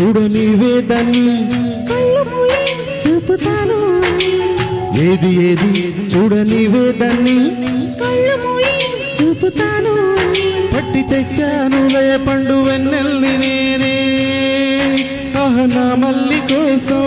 చూడనివే దాన్ని కళ్ళు మూయి చూపుతాను. ఏది ఏది చూడనివే దాన్ని కళ్ళు మూయి చూపుతాను. పట్టి తెచ్చానులే పండు వెన్నెల్ని నేనే. ఆహ నా మల్లి కోసం.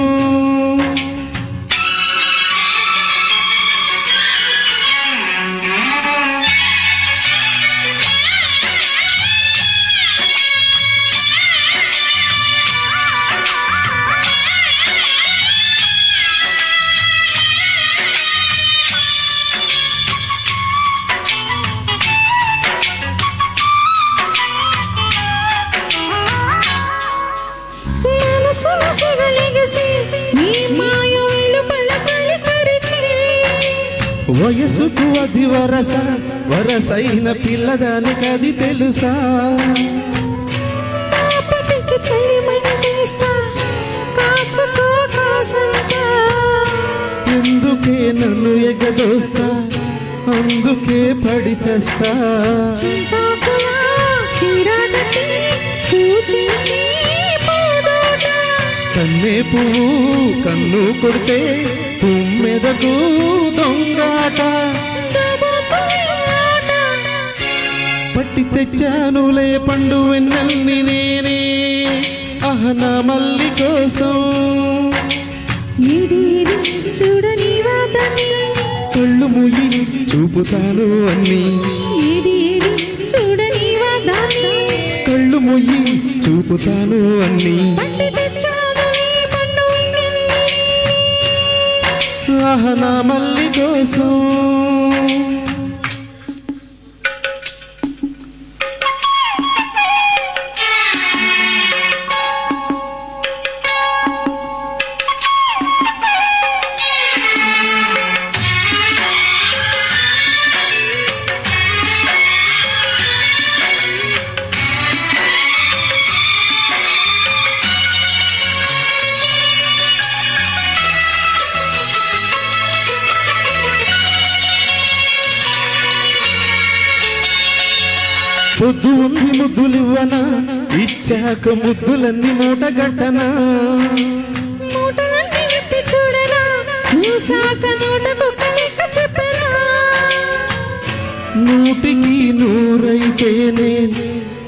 వయసుకు అది వరస వరసైన పిల్లదానికి అది తెలుసా? ఎందుకే నన్ను ఎగదోస్తా? అందుకే పడి చేస్తా? కన్నే పువ్వు కన్ను కొడితే తుమ్మెదకు దొంగాట? పట్టి తెచ్చానులే పండు వెన్నెల్ని నేనే. అహనా మల్లి కోసం. చూడని కళ్ళు ముయ్యి చూపుతాను అన్ని. చూడని కళ్ళు ముయ్యి చూపుతాను అన్ని. సహనా మల్లి కోసం. పొద్దు ఉంది ముద్దులివ్వనా ఇచ్చాక ముద్దులన్నీ మూటగట్టనా? మూటలన్నీ విప్పి చూడనా? చూసాక నోటకొక్క లెక్క చెప్పనా? నూటికి నూరైతేనే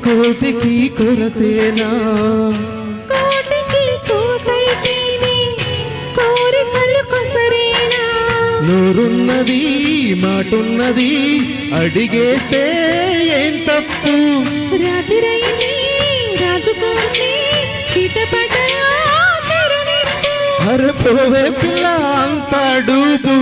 కోటికి కొరతేనా? మాటున్నది అడిగేస్తే ఏం తప్పు? చెరునెత్తు. హరపోవే పిల్ల అంతా డూబు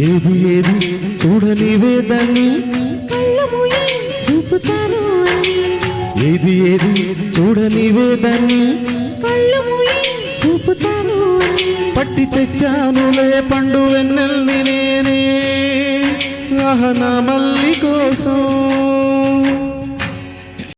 ఏది ఏది కళ్ళు మూయి చూపుతాను ఏది ఏది కళ్ళు మూయి చూపుతాను పట్టి తెచ్చానులే పండు వెన్నెల్ని నేనే. ఆహ నా మల్లి కోసం.